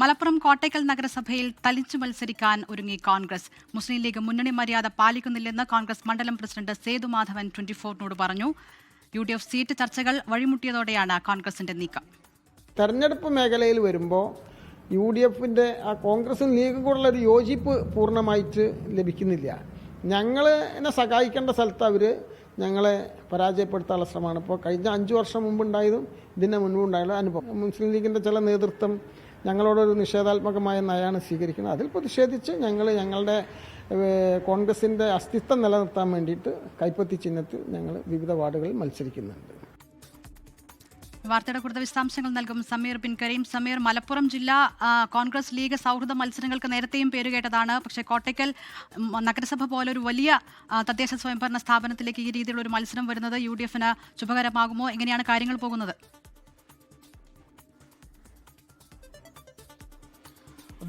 മലപ്പുറം കോട്ടയ്ക്കൽ നഗരസഭയിൽ തലിച്ചു മത്സരിക്കാൻ ഒരുങ്ങി കോൺഗ്രസ്. മുസ്ലിം ലീഗ് മുന്നണി മര്യാദ പാലിക്കുന്നില്ലെന്ന് കോൺഗ്രസ് മണ്ഡലം പ്രസിഡന്റ് സേതു മാധവൻ ട്വന്റി ഫോറിനോട് പറഞ്ഞു. യു ഡി എഫ് സീറ്റ് ചർച്ചകൾ വഴിമുട്ടിയതോടെയാണ് കോൺഗ്രസിന്റെ നീക്കം. തെരഞ്ഞെടുപ്പ് മേഖലയിൽ വരുമ്പോൾ യു ഡി എഫിന്റെ ആ കോൺഗ്രസും ലീഗും കൂടെയുള്ള ഒരു യോജിപ്പ് പൂർണമായിട്ട് ലഭിക്കുന്നില്ല. ഞങ്ങളെ സഹായിക്കേണ്ട സ്ഥലത്ത് അവർ ഞങ്ങളെ പരാജയപ്പെടുത്താനുള്ള ശ്രമമാണ്. ഇപ്പോൾ കഴിഞ്ഞ അഞ്ച് വർഷം മുമ്പ് ഉണ്ടായതും ഇതിന്റെ മുൻപ് ഉണ്ടായുള്ള അനുഭവം. മുസ്ലിം ലീഗിന്റെ ചില നേതൃത്വം ഞങ്ങളോടൊരു നിഷേധാത്മകമായ നയമാണ് സ്വീകരിക്കുന്നത്. അതിൽ പ്രതിഷേധിച്ച് ഞങ്ങൾ ഞങ്ങളുടെ കോൺഗ്രസിന്റെ അസ്തിത്വം നിലനിർത്താൻ വേണ്ടിയിട്ട് കൈപ്പത്തി ചിഹ്നത്തിൽ ഞങ്ങൾ വിവിധ വാർഡുകളിൽ മത്സരിക്കുന്നുണ്ട്. വാർത്തയുടെ കൂടുതൽ വിശദാംശങ്ങൾ നൽകും സമീർ ബിൻ കരീം സമീർ മലപ്പുറം ജില്ലാ കോൺഗ്രസ് ലീഗ് സൗഹൃദ മത്സരങ്ങൾക്ക് നേരത്തെയും പേരുകേട്ടതാണ് പക്ഷേ കോട്ടയ്ക്കൽ നഗരസഭ പോലെ ഒരു വലിയ തദ്ദേശ സ്വയംഭരണ സ്ഥാപനത്തിലേക്ക് ഈ രീതിയിലുള്ള ഒരു മത്സരം വരുന്നത് യു ഡി എഫിന് ശുഭകരമാകുമോ? എങ്ങനെയാണ് കാര്യങ്ങൾ പോകുന്നത്?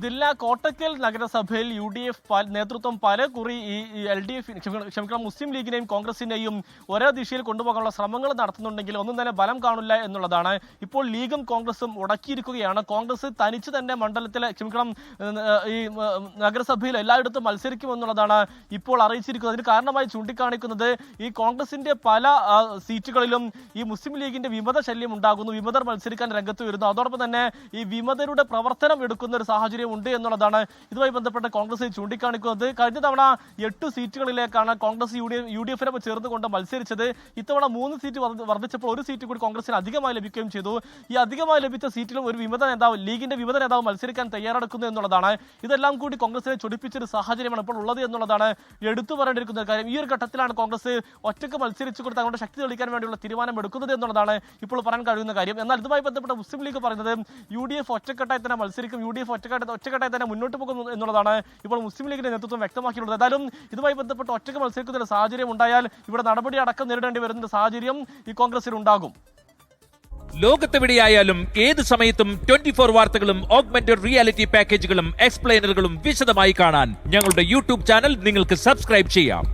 ജില്ലാ കോട്ടക്കൽ നഗരസഭയിൽ യു ഡി എഫ് നേതൃത്വം പല കുറി ഈ എൽ ഡി എഫ് ക്ഷമിക്കണം മുസ്ലിം ലീഗിനെയും കോൺഗ്രസിനെയും ഒരേ ദിശയിൽ കൊണ്ടുപോകാനുള്ള ശ്രമങ്ങൾ നടത്തുന്നുണ്ടെങ്കിൽ ഒന്നും തന്നെ ബലം കാണില്ല എന്നുള്ളതാണ്. ഇപ്പോൾ ലീഗും കോൺഗ്രസും ഉടക്കിയിരിക്കുകയാണ് കോൺഗ്രസ് തനിച്ച് തന്നെ മണ്ഡലത്തിലെ ക്ഷമിക്കണം ഈ നഗരസഭയിൽ എല്ലായിടത്തും മത്സരിക്കുമെന്നുള്ളതാണ് ഇപ്പോൾ അറിയിച്ചിരിക്കുന്നത്. അതിന് കാരണമായി ചൂണ്ടിക്കാണിക്കുന്നത് ഈ കോൺഗ്രസിന്റെ പല സീറ്റുകളിലും ഈ മുസ്ലിം ലീഗിന്റെ വിമത ശല്യം ഉണ്ടാകുന്നു. വിമതർ മത്സരിക്കാൻ രംഗത്ത് വരുന്നു. അതോടൊപ്പം തന്നെ ഈ വിമതരുടെ പ്രവർത്തനം എടുക്കുന്ന ഒരു സാഹചര്യം ഉണ്ട് എന്നുള്ളതാണ് ഇതുമായി ബന്ധപ്പെട്ട് കോൺഗ്രസ് ചൂണ്ടിക്കാണിക്കുന്നത്. കഴിഞ്ഞ തവണ എട്ട് സീറ്റുകളിലേക്കാണ് Congress U D U D എഫിനൊപ്പം ചേർന്നുകൊണ്ട് മത്സരിച്ചത്. ഇത്തവണ മൂന്ന് സീറ്റ് വർദ്ധിച്ചപ്പോൾ ഒരു സീറ്റ് കൂടി കോൺഗ്രസിന് അധികമായി ലഭിക്കുകയും ചെയ്തു. ഈ അധികമായി ലഭിച്ച സീറ്റിലും ഒരു വിമത നേതാവ് ലീഗിന്റെ വിമത നേതാവ് മത്സരിക്കാൻ തയ്യാറെടുക്കുന്നു എന്നുള്ളതാണ്. ഇതെല്ലാം കൂടി കോൺഗ്രസിനെ ചൊടിപ്പിച്ചൊരു സാഹചര്യമാണ് ഇപ്പോൾ ഉള്ളത് എന്നുള്ളതാണ് എടുത്തു പറയേണ്ടിയിരിക്കുന്ന കാര്യം. ഈ ഒരു ഘട്ടത്തിലാണ് കോൺഗ്രസ് ഒറ്റയ്ക്ക് മത്സരിച്ചു കൊടുത്ത് അവരുടെ ശക്തി തെളിയിക്കാൻ വേണ്ടിയുള്ള തീരുമാനം എടുക്കുന്നത് എന്നുള്ളതാണ് ഇപ്പോൾ പറയാൻ കഴിയുന്ന കാര്യം. എന്നാൽ ഇതുമായി ബന്ധപ്പെട്ട മുസ്ലിം ലീഗ് പറയുന്നത് യു ഡി എഫ് ഒറ്റക്കെട്ടായി തന്നെ മത്സരിക്കും യു ഡി എഫ് ഒറ്റക്കെട്ടായി ഒറ്റക്കെട്ടായി തന്നെ മുന്നോട്ട് പോകുന്നു എന്നുള്ളതാണ് ഇപ്പോൾ മുസ്ലിം ലീഗിന്റെ നേതൃത്വം വ്യക്തമാക്കിയിട്ടുള്ളത്. ഏതായാലും ഇതുമായി ബന്ധപ്പെട്ട് ഒറ്റയ്ക്ക് മത്സരിക്കുന്ന ഒരു സാഹചര്യം ഉണ്ടായാൽ ഇവിടെ നടപടി അടക്കം നേരിടേണ്ടി വരുന്ന സാഹചര്യം ഈ കോൺഗ്രസിൽ ഉണ്ടാകും. ലോകത്തെവിടെയായാലും ഏത് സമയത്തും ട്വന്റി ഫോർ വാർത്തകളും ഓഗ്മെന്റഡ് റിയാലിറ്റി പാക്കേജുകളും എക്സ്പ്ലെയിനറുകളും വിശദമായി കാണാൻ ഞങ്ങളുടെ യൂട്യൂബ് ചാനൽ നിങ്ങൾക്ക് സബ്സ്ക്രൈബ് ചെയ്യാം.